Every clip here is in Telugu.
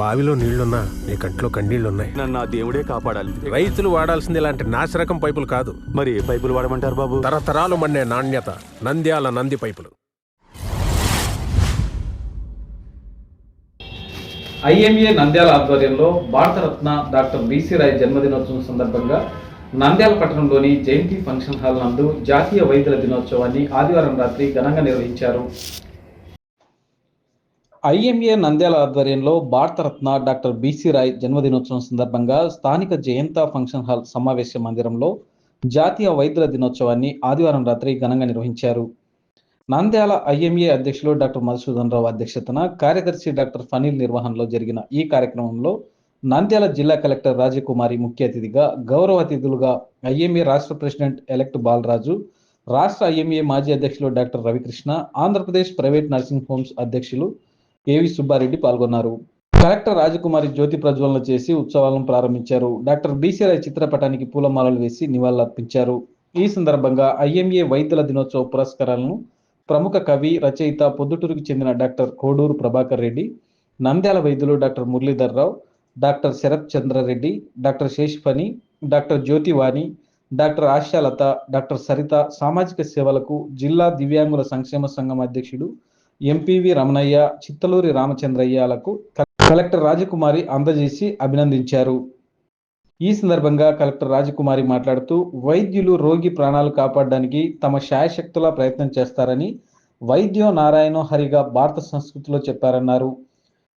బావిలో నీళ్ళున్నా నీ కంట్లో కన్నీళ్ళున్నాయి. నన్ను ఆ దేవుడే కాపాడాలి. రైతులు వాడాల్సింది ఇలాంటి నాసిరకం పైపులు కాదు. మరి ఏ పైపులు వాడమంటారు బాబు? తరతరాలు మండే నాణ్యత నంద్యాల నంది పైపులు. ఐఎంఏ నంద్యాల ఆధ్వర్యంలో భారతరత్న డాక్టర్ బీసీ రాయ్ జన్మదినోత్సవం సందర్భంగా నంద్యాల పట్టణంలోని జయంతి ఫంక్షన్ హాల్ నందు జాతీయ వైద్యుల దినోత్సవాన్ని ఆదివారం రాత్రి ఘనంగా నిర్వహించారు. ఐఎంఏ నంద్యాల ఆధ్వర్యంలో భారతరత్న డాక్టర్ బీసీ రాయ్ జన్మదినోత్సవం సందర్భంగా స్థానిక జయంత ఫంక్షన్ హాల్ సమావేశ మందిరంలో జాతీయ వైద్యుల దినోత్సవాన్ని ఆదివారం రాత్రి ఘనంగా నిర్వహించారు. నంద్యాల ఐఎంఏ అధ్యక్షులు డాక్టర్ మధుసూదన్ రావు అధ్యక్షతన కార్యదర్శి డాక్టర్ ఫనీల్ నిర్వహణలో జరిగిన ఈ కార్యక్రమంలో నంద్యాల జిల్లా కలెక్టర్ రాజకుమారి ముఖ్య అతిథిగా గౌరవ అతిథులుగా ఐఎంఏ రాష్ట్ర ప్రెసిడెంట్ ఎలక్ట్ బాలరాజు రాష్ట్ర ఐఎంఏ మాజీ అధ్యక్షులు doctor Ravikrishna Andhra Pradesh private nursing homes అధ్యక్షులు కేవి సుబ్బారెడ్డి పాల్గొన్నారు. కలెక్టర్ రాజకుమారి జ్యోతి ప్రజ్వలన చేసి ఉత్సవాలను ప్రారంభించారు. డాక్టర్ బీసీరాయ్ చిత్రపటానికి పూలమాలలు వేసి నివాళులర్పించారు. ఈ సందర్భంగా ఐఎంఏ వైద్యుల దినోత్సవ పురస్కారాలను ప్రముఖ కవి రచయిత పొద్దుటూరుకు చెందిన డాక్టర్ కోడూరు ప్రభాకర్ రెడ్డి నంద్యాల వైద్యులు doctor Muralidhar Rao doctor Sarath Chandrareddy doctor Seshiphani doctor Jyothivani doctor Ashalatha doctor Saritha సామాజిక సేవలకు జిల్లా దివ్యాంగుల సంక్షేమ సంఘం అధ్యక్షుడు ఎంపీవి రమణయ్య చిత్తలూరి రామచంద్రయ్యలకు కలెక్టర్ రాజకుమారి అందజేసి అభినందించారు. ఈ సందర్భంగా కలెక్టర్ రాజకుమారి మాట్లాడుతూ వైద్యులు రోగి ప్రాణాలు కాపాడడానికి తమ శాయశక్తులా ప్రయత్నం చేస్తారని వైద్యో నారాయణో హరిగా భారత సంస్కృతిలో చెప్పారన్నారు.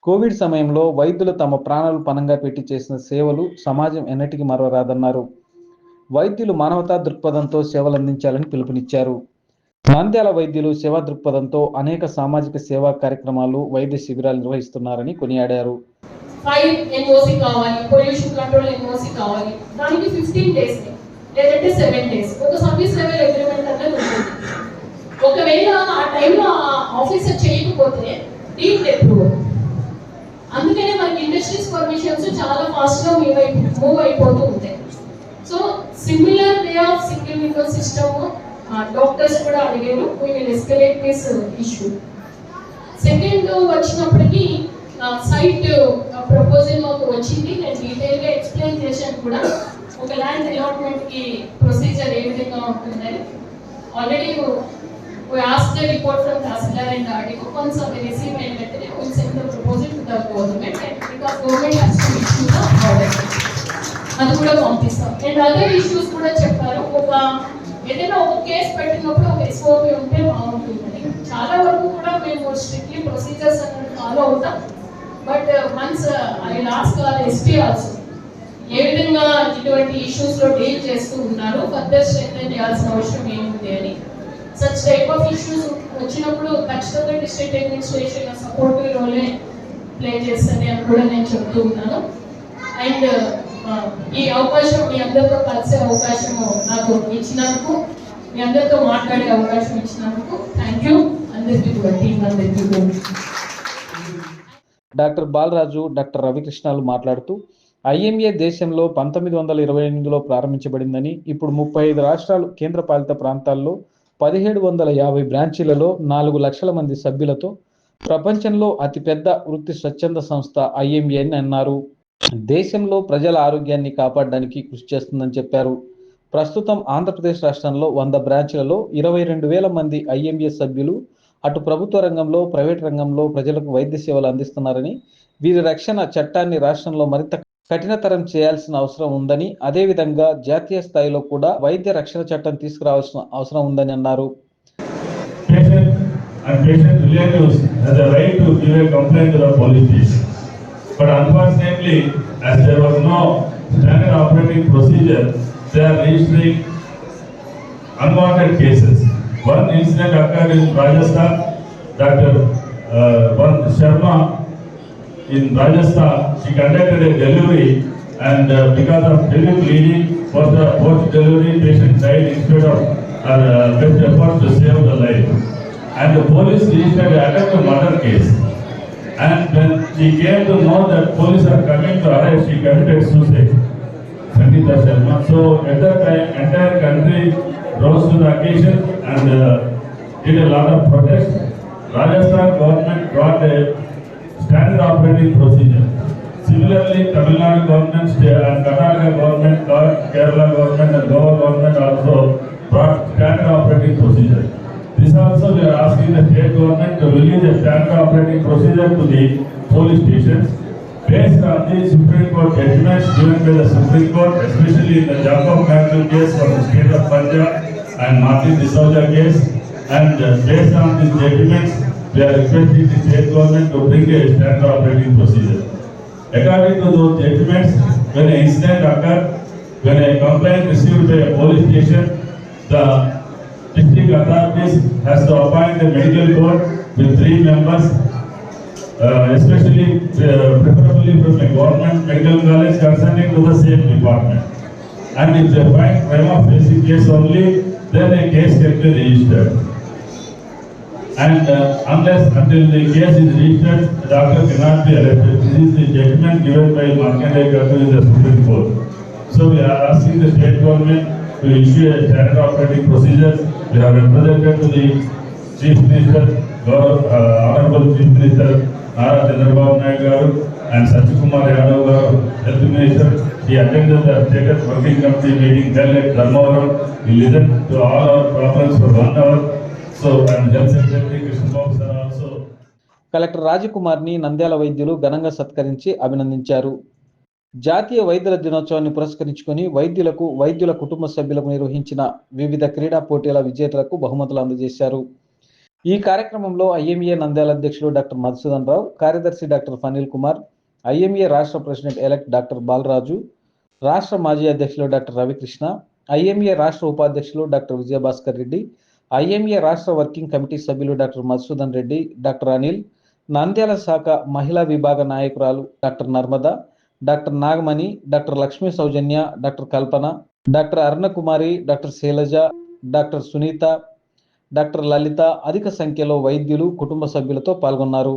కోవిడ్ సమయంలో వైద్యులు తమ ప్రాణాలు పణంగా పెట్టి చేసిన సేవలు సమాజం ఎన్నటికీ మరవరాదన్నారు. వైద్యులు మానవతా దృక్పథంతో సేవలు అందించాలని పిలుపునిచ్చారు. నంద్యాల వైద్యులు సేవా దృక్పథంతో అనేక సామాజిక సేవా కార్యక్రమాలు వైద్య శిబిరాలు నిర్వహిస్తున్నారని కొనియాడారు. ఫైవ్ ఎన్ఓసి కావాలి పొల్యూషన్ కంట్రోల్ ఎన్ఓసి కావాలి. దానికి ఫిఫ్టీన్ డేస్ లేదంటే సెవెన్ డేస్ ఒక సర్వీస్ లెవెల్ అగ్రిమెంట్ అనేది ఉంటుంది. ఒకవేళ ఆ టైంలో ఆ ఆఫీసర్ చేయకపోతే డీప్ అప్రూవల్ అందుకనే మనకి ఇండస్ట్రీస్ పర్మిషన్స్ చాలా ఫాస్ట్గా మూవ్ అయిపోతూ ఉంటాయి. So similar way of single window system doctors కూడా అడిగారు we will escalate this issue second వచ్చినప్పటికీ సైట్ ప్రపోజల్ మాకు వచ్చింది నేను డీటెయిల్గా ఎక్స్ప్లెయిన్ చేశాను కూడా ఒక ల్యాండ్ అలాట్మెంట్కి ప్రొసీజర్ ఏ విధంగా ఉంటుందని already we asked the report from Tahsildar and RDO. Once we receive and వెంటనే we will send the proposal to the government and because government has to issue the order. అది కూడా పంపిస్తాం అండ్ అదర్ ఇష్యూస్ కూడా చెప్పారు ఒక ఏదైనా ఒక కేసు పెట్టినప్పుడు ఒక ఎస్ఓపి ఉంటే బాగుంటుందని చాలా వరకు కూడా మేము స్ట్రిక్ట్లీ ప్రొసీజర్స్ అనేది ఫాలో అవుతాం. But once I last R SP also ఏ విధంగా ఇటువంటి ఇష్యూస్లో డీల్ చేస్తూ ఉన్నారు ఫర్దర్ స్ట్రెంగ్ చేయాల్సిన అవసరం ఏముంది అని. సచ్ టైప్ ఆఫ్ ఇష్యూస్ వచ్చినప్పుడు ఖచ్చితంగా district administration supportive role play చేస్తుంది అని కూడా నేను చెప్తూ ఉన్నాను. అండ్ ఈ అవకాశం మీ అందరితో కలిసే అవకాశం నాకు ఇచ్చినందుకు మీ అందరితో మాట్లాడే అవకాశం ఇచ్చినందుకు థ్యాంక్ యూ అందరికీ కూడా టీం అందరికీ డాక్టర్ బాలరాజు డాక్టర్ రవికృష్ణాలు మాట్లాడుతూ ఐఎంఏ దేశంలో పంతొమ్మిది వందల ఇరవై ఎనిమిదిలో ప్రారంభించబడిందని ఇప్పుడు ముప్పై ఐదు రాష్ట్రాలు కేంద్రపాలిత ప్రాంతాల్లో పదిహేడు వందల యాభై బ్రాంచీలలో నాలుగు లక్షల మంది సభ్యులతో ప్రపంచంలో అతిపెద్ద వృత్తి స్వచ్ఛంద సంస్థ ఐఎంఏ అని అన్నారు. దేశంలో ప్రజల ఆరోగ్యాన్ని కాపాడడానికి కృషి చేస్తుందని చెప్పారు ప్రస్తుతం ఆంధ్రప్రదేశ్ రాష్ట్రంలో వంద బ్రాంచ్లలో ఇరవై రెండు వేల మంది ఐఎంఎస్ సభ్యులు అటు ప్రభుత్వ రంగంలో ప్రైవేట్ రంగంలో ప్రజలకు వైద్య సేవలు అందిస్తున్నారని వీరి రక్షణ చట్టాన్ని రాష్ట్రంలో మరింత కఠినతరం చేయాల్సిన అవసరం ఉందని అదేవిధంగా జాతీయ స్థాయిలో కూడా వైద్య రక్షణ చట్టం తీసుకురావాల్సిన అవసరం ఉందని అన్నారు and patient relatives have the right to give a complaint to the police station. But unfortunately, as there was no standard operating procedure, they are registering unwanted cases. One incident occurred in Rajasthan, Dr. Uh, one Sharma in Rajasthan, she conducted a delivery and uh, because of heavy bleeding for the post delivery patient died instead of her uh, best efforts to save the life. And the police registered an attempted murder case. And when she came to know that police are coming to arrest, she committed suicide. Sangeeta Sharma. So at that time, entire country rose to the occasion and uh, did a lot of protest. Rajasthan government brought a standard operating procedure. Similarly, Tamil Nadu government, sta- and Karnataka government, Kerala government and Goa government also brought standard operating procedure. This also we are asking the state government to release a standard operating procedure to the police stations based on the Supreme Court judgments given by the Supreme Court, especially in the Jacob Matthew case from the state of Punjab and Martin D'Souza case. And uh, based on these judgments, we are requesting the state government to bring a standard operating procedure. According to those judgments, when an incident occurred, when a complaint received by a police station, the district authorities has to appoint a medical board with three members, uh, especially uh, preferably from the government medical college concerning to the same department. And if they find prima facie case only, then a case can be registered. And uh, unless until the case is registered, the doctor cannot be arrested. This is the judgment given by Markandeya Gatu in the Supreme Court. So we are asking the state government to issue a standard operating procedures. We have represented to the Chief Minister, uh, Honorable Chief Minister, Nara Chandrababu Naidu Garu and Sachikumar Yadav Garu, Health Minister. He attended the State Working Committee meeting held at Dharmavaram. He listened to all our problems for one hour. So, and Health Secretary Krishna Babu sir also collector రాజకుమార్ని Nandyal వైద్యులు ఘనంగా సత్కరించి అభినందించారు జాతీయ వైద్యుల దినోత్సవాన్ని పురస్కరించుకొని వైద్యులకు వైద్యుల కుటుంబ సభ్యులకు నిర్వహించిన వివిధ క్రీడా పోటీల విజేతలకు బహుమతులు అందజేశారు. ఈ కార్యక్రమంలో ఐఎంఏ నంద్యాల అధ్యక్షులు డాక్టర్ మధుసూదన్ రావు కార్యదర్శి డాక్టర్ ఫనీల్ కుమార్ ఐఎంఏ రాష్ట్ర ప్రెసిడెంట్ ఎలక్ట్ డాక్టర్ బాలరాజు రాష్ట్ర మాజీ అధ్యక్షులు డాక్టర్ రవికృష్ణ ఐఎంఏ రాష్ట్ర ఉపాధ్యక్షులు డాక్టర్ విజయభాస్కర్ రెడ్డి ఐఎంఏ రాష్ట్ర వర్కింగ్ కమిటీ సభ్యులు డాక్టర్ మధుసూదన్ రెడ్డి డాక్టర్ అనిల్ నంద్యాల శాఖ మహిళా విభాగ నాయకురాలు doctor Narmada doctor Nagamani doctor Lakshmi Soujanya doctor Kalpana doctor Arunakumari doctor Sailaja doctor Sunitha doctor Lalitha అధిక సంఖ్యలో వైద్యులు కుటుంబ సభ్యులతో పాల్గొన్నారు.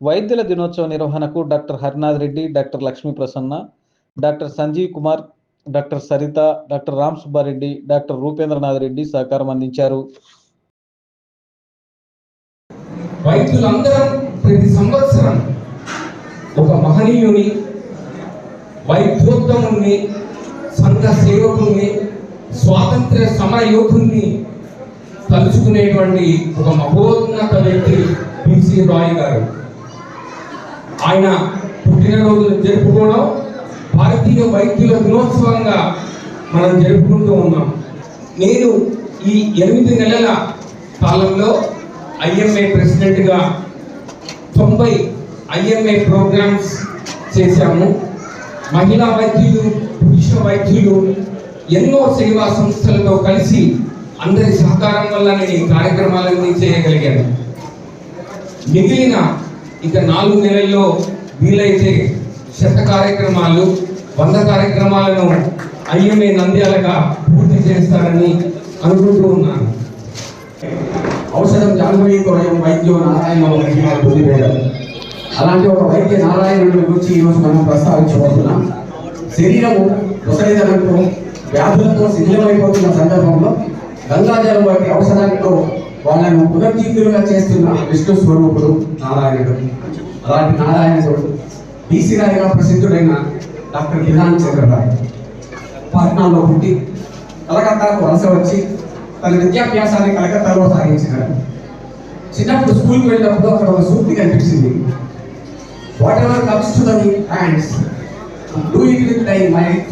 వైద్యుల దినోత్సవ నిర్వహణకు doctor Harinath Reddy doctor Lakshmi Prasanna doctor Sanjeev Kumar doctor Saritha doctor Ram Subbareddy doctor Rupendranath Reddy సహకారం అందించారు. వైద్యులందరం ప్రతి సంవత్సరం ఒక మహనీయుని వైద్యోత్తముణ్ణి సంఘ సేవకుణ్ణి స్వాతంత్ర్య సమర తలుచుకునేటువంటి ఒక మహోన్నత వ్యక్తి పిసి రాయ్ గారు. ఆయన పుట్టినరోజులు జరుపుకోవడం భారతీయ వైద్యుల దినోత్సవంగా మనం జరుపుకుంటూ ఉన్నాం. నేను ఈ ఎనిమిది నెలల కాలంలో ఐఎంఏ ప్రెసిడెంట్గా తొంభై ఐఎంఏ ప్రోగ్రామ్స్ చేశాము. మహిళా వైద్యులు పురుష వైద్యులు ఎన్నో సేవా సంస్థలతో కలిసి అందరి సహకారం వల్ల నేను ఈ కార్యక్రమాలన్నీ చేయగలిగాను మిగిలిన ఇక నాలుగు నెలల్లో వీలైతే శత కార్యక్రమాలు వంద కార్యక్రమాలను ఐఎంఏ నంద్యాలగా పూర్తి చేస్తారని అనుకుంటూ ఉన్నాను. ఔషధం జానుమీకరణం వైద్యం నారాయణ బుద్ధి భేదం అలాంటి ఒక వైద్య నారాయణుడి గురించి ఈరోజు మనం ప్రస్తావించబోతున్నాం. శరీరము ముసలిదనంతో వ్యాధులతో శిథిలమైపోతున్న సందర్భంలో గంగాజలం వంటి ఔషధాలతో వాళ్ళను పునర్జీవులుగా చేస్తున్న విష్ణు స్వరూపుడు నారాయణుడు. అలాంటి నారాయణుడు బీసీ రాయిగా ప్రసిద్ధుడైన డాక్టర్ విధాన్ చంద్రరాయ్ పాట్నాలో పుట్టి కలకత్తాకు వలస వచ్చి తన విద్యాభ్యాసాన్ని కలకత్తాలో సాగించినాడు. చిన్నప్పుడు స్కూల్కి వెళ్ళినప్పుడు అక్కడ ఒక సూక్తి కనిపించింది. Whatever comes to the hands do it with thy mind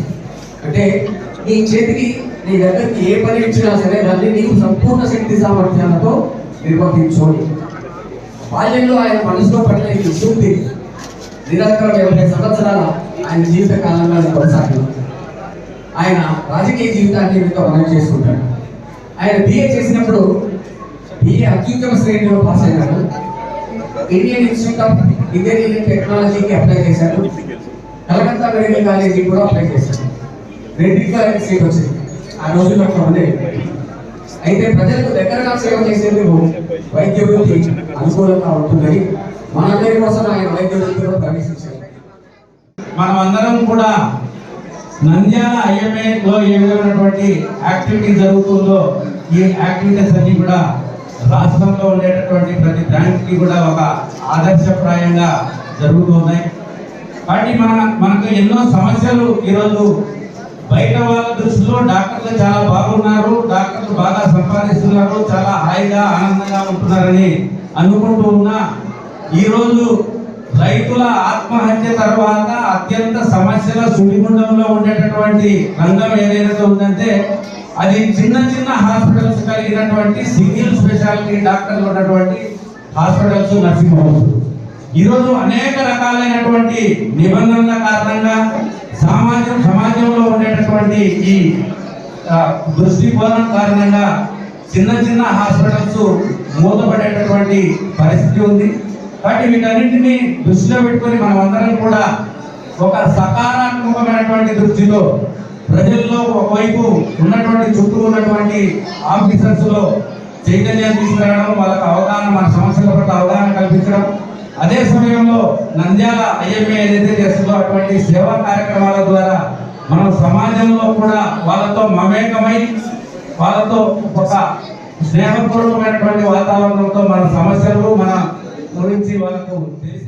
అంటే నీ చేతికి నీ దగ్గరికి ఏ పని ఇచ్చినా సరే దాన్ని నీకు సంపూర్ణ శక్తి సామర్థ్యాలతో నిర్వహించోని బాల్యంలో ఆయన మనసులో పడిన ఈ శుద్ధి నిరంతరం ఎనభై సంవత్సరాల ఆయన జీవిత కాలంలో అది కొనసాగింది. ఆయన రాజకీయ జీవితాన్ని ఎంతో మనం చేసుకుంటాడు ఆయన బిఏ చేసినప్పుడు బిఏ అత్యుత్తమ శ్రేణిలో పాస్ అయినాడు. ఇండియన్ ఇన్స్టిట్యూట్ ఆఫ్ ఇంజనీరింగ్ టెక్నాలజీకి అప్లై చేశాను కలకత్తా మెడికల్ కాలేజీకి కూడా అప్లై చేశాను రెండింటిలో ఆయన సీట్ వచ్చింది. ఆ రోజుల్లో అట్లా అయితే ప్రజలకు దగ్గరగా సేవ చేసేందుకు వైద్య వృత్తి అనుకూలంగా ఉంటుందని మనందరి కోసం ఆయన వైద్య వృత్తిలో ప్రవేశించారు. మనమందరం కూడా నంద్యాల ఐఎంఏలో ఏ విధమైనటువంటి యాక్టివిటీ జరుగుతుందో ఈ యాక్టివిటీస్ అన్ని కూడా రాష్ట్రంలో ఉండేటటువంటి ప్రతి బ్రాంచ్కి కూడా ఒక ఆదర్శప్రాయంగా జరుగుతున్నాయి కాబట్టి మన మనకు ఎన్నో సమస్యలు ఈరోజు బయట వాళ్ళ దృష్టిలో డాక్టర్లు చాలా బాగున్నారు డాక్టర్లు బాగా సంపాదిస్తున్నారు చాలా హాయిగా ఆనందంగా ఉంటున్నారని అనుకుంటూ ఉన్నా ఈరోజు రైతుల ఆత్మహత్య తర్వాత అత్యంత సమస్యల సుడిగుండంలో ఉండేటటువంటి రంగం ఏదైతే ఉందంటే అది చిన్న చిన్న హాస్పిటల్స్ కలిగినటువంటి సింగిల్ స్పెషాలిటీ డాక్టర్లు ఉన్నటువంటి హాస్పిటల్స్ నర్సింగ్ హోమ్స్. ఈరోజు అనేక రకాలైనటువంటి నిబంధనల కారణంగా సమాజం సమాజంలో ఉండేటటువంటి ఈ దృష్టికోణం కారణంగా చిన్న చిన్న హాస్పిటల్స్ మూతపడేటటువంటి పరిస్థితి ఉంది. కాబట్టి వీటన్నింటినీ దృష్టిలో పెట్టుకొని మనం అందరం కూడా ఒక సకారాత్మకమైనటువంటి దృష్టిలో ప్రజల్లో ఒకవైపు ఉన్నటువంటి చుట్టూ ఉన్నటువంటి ఆఫీసర్స్లో చైతన్యం తీసుకురావడం వాళ్ళకి అవగాహన మన సమస్యల పట్ల అవగాహన కల్పించడం. అదే సమయంలో నంద్యాల ఐఎంఏ ఏదైతే చేస్తుందో అటువంటి సేవా కార్యక్రమాల ద్వారా మనం సమాజంలో కూడా వాళ్ళతో మమేకమై వాళ్ళతో ఒక స్నేహపూర్వకమైనటువంటి వాతావరణంతో మన సమస్యలు మన గురించి వాళ్ళకు తెలిసి